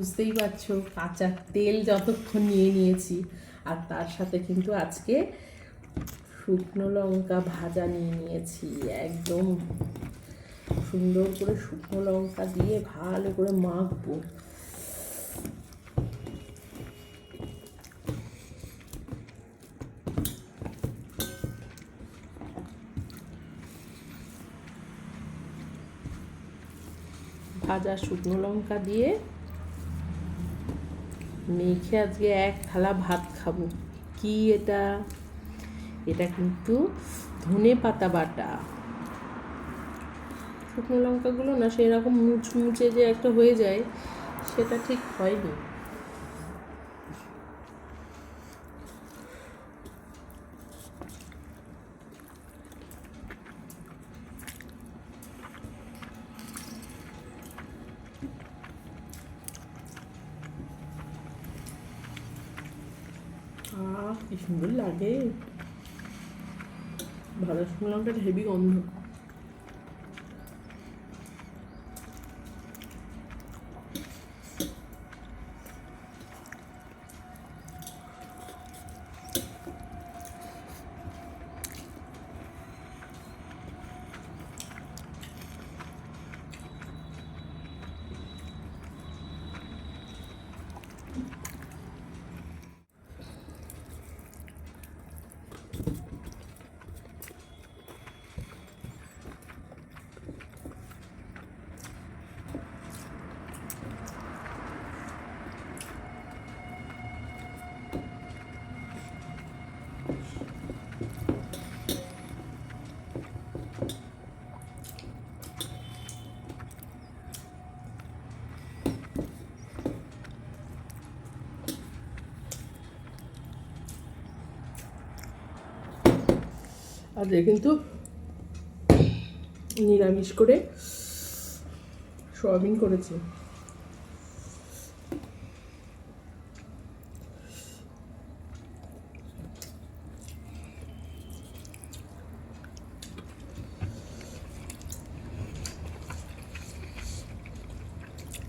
বুঝতেই পারছ, কাঁচা তেল যতক্ষণ নিয়ে নিয়েছি। আর তার সাথে কিন্তু আজকে শুকনো লঙ্কা ভাজা নিয়ে নিয়েছি, একদম সুন্দর করে শুকনো লঙ্কা দিয়ে ভালো করে মাখবো। ভাজা শুকনো লঙ্কা দিয়ে মেখে আজকে এক থালা ভাত খাব। কি এটা? এটা কিন্তু ধনে পাতা বাটা। শুকনো লঙ্কাগুলো না সেরকম মুচমুচে যে একটা হয়ে যায়, সেটা ঠিক হয়নি। আহ কি সুন্দর লাগে। ভালো শুকনো হেভি গন্ধ। আজকে কিন্তু নিরামিষ করে সোয়াবিন করেছি।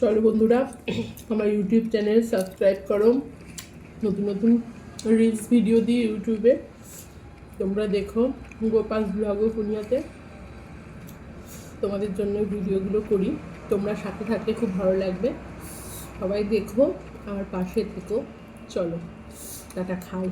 চলো বন্ধুরা, আমার ইউটিউব চ্যানেল সাবস্ক্রাইব করো। নতুন নতুন রিলস ভিডিও দিই ইউটিউবে তোমরা দেখো গোপাল ব্লগ পুনিয়াতে। তোমাদের জন্য ভিডিওগুলো করি। তোমরা সাথে থাকলে খুব ভালো লাগবে। সবাই দেখো আমার পাশে থেকো। চলো, টাটা খাই